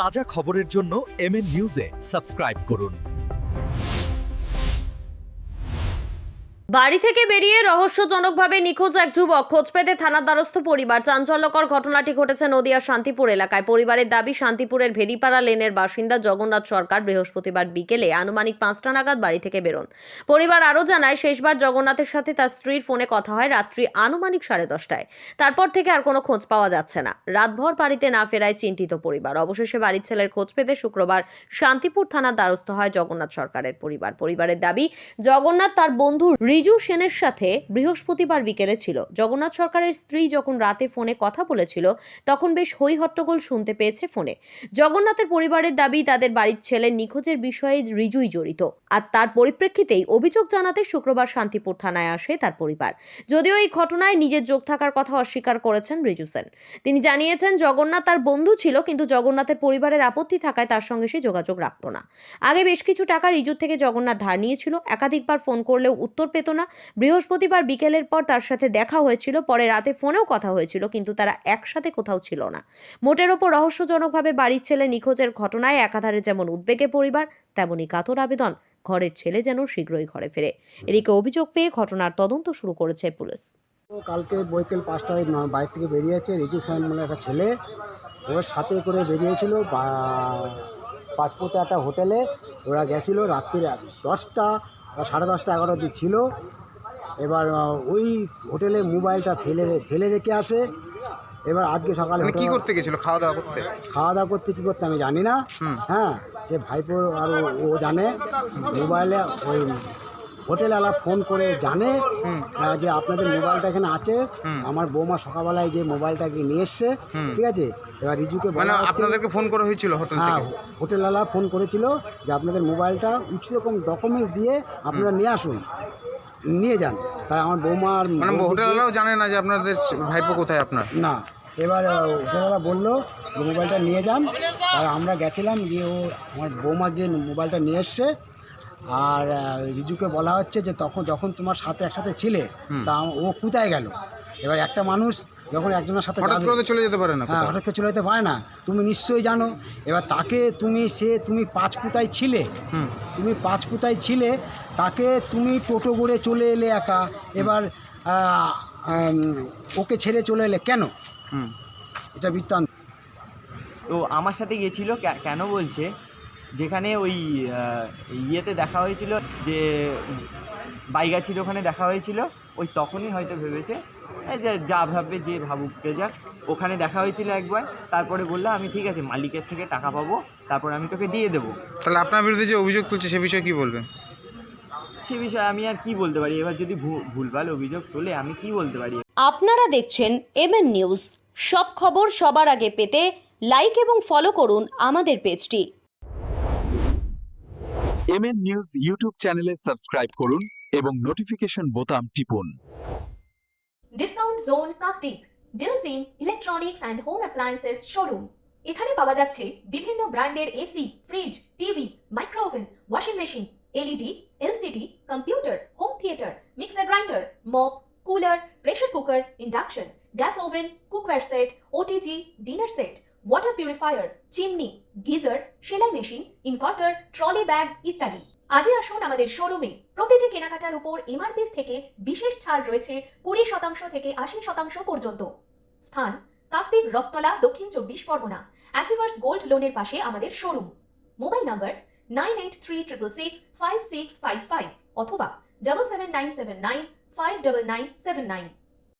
তাজা খবরের জন্য এমএন নিউজে সাবস্ক্রাইব করুন। বাড়ি থেকে বেরিয়ে রহস্যজনকভাবে নিখোঁজ এক যুবক। খোঁজ পেতে থানার দ্বারস্থ পরিবার চাঞ্চল্যকর ঘটনাটি ঘটেছে নদিয়া শান্তিপুর এলাকায়। পরিবারের দাবি, শান্তিপুরের ভেরিপাড়া লেনের বাসিন্দা জগন্নাথ সরকার বৃহস্পতিবার বিকেলে আনুমানিক পাঁচটা নাগাদ বাড়ি থেকে বেরোন। পরিবার আরও জানায়, শেষবার জগন্নাথের সাথে তার স্ত্রীর ফোনে কথা হয় রাত্রি আনুমানিক সাড়ে দশটায়। তারপর থেকে আর কোনো খোঁজ পাওয়া যাচ্ছে না। রাতভর বাড়িতে না ফেরায় চিন্তিত পরিবার। অবশেষে বাড়ির ছেলের খোঁজ পেতে শুক্রবার শান্তিপুর থানার দ্বারস্থ হয় জগন্নাথ সরকারের পরিবার। পরিবারের দাবি, জগন্নাথ তার বন্ধু রিজু সেনের সাথে বৃহস্পতিবার বিকেলে ছিল। জগন্নাথ সরকারের স্ত্রী যখন রাতে ফোনে কথা বলেছিল, তখন বেশ হই হট্টগোল শুনতে পেয়েছে ফোনে। জগন্নাথের পরিবারের দাবি, তাদের বাড়ির ছেলের নিখোঁজের বিষয়ে রিজুই জড়িত। আর তার পরিপ্রেক্ষিতেই অভিযোগ জানাতে শুক্রবার শান্তিপুর থানায় আসে তার পরিবার। যদিও এই ঘটনায় নিজের যোগ থাকার কথা অস্বীকার করেছেন রিজু সেন। তিনি জানিয়েছেন, জগন্নাথ তার বন্ধু ছিল, কিন্তু জগন্নাথের পরিবারের আপত্তি থাকায় তার সঙ্গে সে যোগাযোগ রাখত না। আগে বেশ কিছু টাকা রিজুর থেকে জগন্নাথ ধার নিয়েছিল। একাধিকবার ফোন করলেও উত্তর পেত না। বৃহস্পতিবার বিকেলের পর তার সাথে দেখা হয়েছিল, পরে রাতে ফোনেও কথা হয়েছিল, কিন্তু তারা একসাথে কোথাও ছিল না। মোটের ওপর রহস্যজনকভাবে বাড়ির ছেলে নিখোঁজের ঘটনায় একাধারে যেমন উদ্বেগে পরিবার তেমনই কাতর আবেদন, ঘরের ছেলে যেন শীঘ্রই ঘরে ফেরে। এদিকে অভিযোগ পেয়ে ঘটনার তদন্ত শুরু করেছে পুলিশ। কালকে বৈকাল পাঁচটায় বাড়ি থেকে বেরিয়েছে রিজু সাইন বলে একটা ছেলে। ওর সাথে করে বেরিয়েছিল পাঁচপোতে একটা হোটেলে। ওরা গেছিল রাত্রির দশটা সাড়ে দশটা এগারো অবধি ছিল। এবার ওই হোটেলে মোবাইলটা ফেলে ফেলে রেখে আসে। এবার আজকে সকালে মানে কি করতে গেছিল? খাওয়া দাওয়া করতে? খাওয়া দাওয়া করতে কী করতে আমি জানি না। হ্যাঁ সে ভাইপো আর ও জানে। মোবাইলে ওই হোটেলওয়ালা ফোন করে জানে। যে আপনাদের মোবাইলটা এখানে আছে। আমার বৌমা সকালবেলায় যে মোবাইলটাকে নিয়ে এসছে ঠিক আছে? এবার রিজুকে মানে বলা আপনাদেরকে ফোন করা হয়েছিল হোটেল হ্যাঁ হোটেলওয়ালা ফোন করেছিল যে আপনাদের মোবাইলটা উচ্চ রকম ডকুমেন্টস দিয়ে আপনারা নিয়ে আসুন নিয়ে যান। তাই আমার বৌমা আর মানে হোটেলওয়ালাও জানে না যে আপনাদের ভাইপো কোথায় আপনার? না এবার হোটেলওয়ালা বলল যে মোবাইলটা নিয়ে যান। তাই আমরা গেছিলাম গিয়ে ও আমার বৌমা গিয়ে মোবাইলটা নিয়ে এসছে। আর রিজুকে বলা হচ্ছে যে তখন যখন তোমার সাথে একসাথে ছিলে তা ও কোথায় গেল? এবার একটা মানুষ যখন একজনের সাথে হঠাৎ করে চলে যেতে পারে না হ্যাঁ হঠাৎ করে চলে যেতে পারে না। তুমি নিশ্চয়ই জানো এবার তাকে তুমি সে তুমি পাঁচ পুতায় ছিলে। হুম। তুমি পাঁচ পুতায় ছিলে তাকে তুমি টোটো করে চলে এলে একা। এবার ওকে ছেড়ে চলে এলে কেন? হুম। এটা বৃত্তান্ত। তো আমার সাথে গেছিল কেন বলছে? যেখানে ওই ইয়েতে দেখা হয়েছিল যে বাইগাছির ওখানে দেখা হয়েছিল ওই তখনই হয়তো ভেবেছে যা ভাববে যে ভাবুককে যাক। ওখানে দেখা হয়েছিল একবার তারপরে বলল আমি ঠিক আছে মালিকের থেকে টাকা পাবো তারপর আমি তোকে দিয়ে দেবো। তাহলে আপনার বিরুদ্ধে যে অভিযোগ তুলছে সে বিষয়ে কি বলবেন? সে বিষয়ে আমি আর কি বলতে পারি? এবার যদি ভুলভাল অভিযোগ তোলে আমি কি বলতে পারি? আপনারা দেখছেন এমএন নিউজ। সব খবর সবার আগে পেতে লাইক এবং ফলো করুন আমাদের পেজটি। এমএন নিউজ ইউটিউব চ্যানেলে সাবস্ক্রাইব করুন এবং নোটিফিকেশন বোতাম টিপুন। Discount zone electronics and home appliances showroom এখানে পাওয়া যাচ্ছে বিভিন্ন ব্র্যান্ডের AC, fridge, TV, micro oven, washing machine, LED, LCD, computer, home theatre, mixer grinder mop cooler pressure cooker, induction, gas oven, cookware set, OTG, dinner set. Water purifier chimney geyser সেলাই machine inverter trolley bag ইত্যাদি। আজই আসুন আমাদের শোরুমে প্রতিটি কেনাকাটার উপর এমআরপির থেকে বিশেষ ছাড় রয়েছে কুড়ি শতাংশ থেকে আশি শতাংশ পর্যন্ত। স্থান, কাকদ্বীপ রক্তলা, দক্ষিণ চব্বিশ পরগনা। অ্যাচিভার্স গোল্ড লোনের পাশে আমাদের showroom mobile number nine eight three triple six five six five five অথবা double seven nine seven nine five double nine seven nine.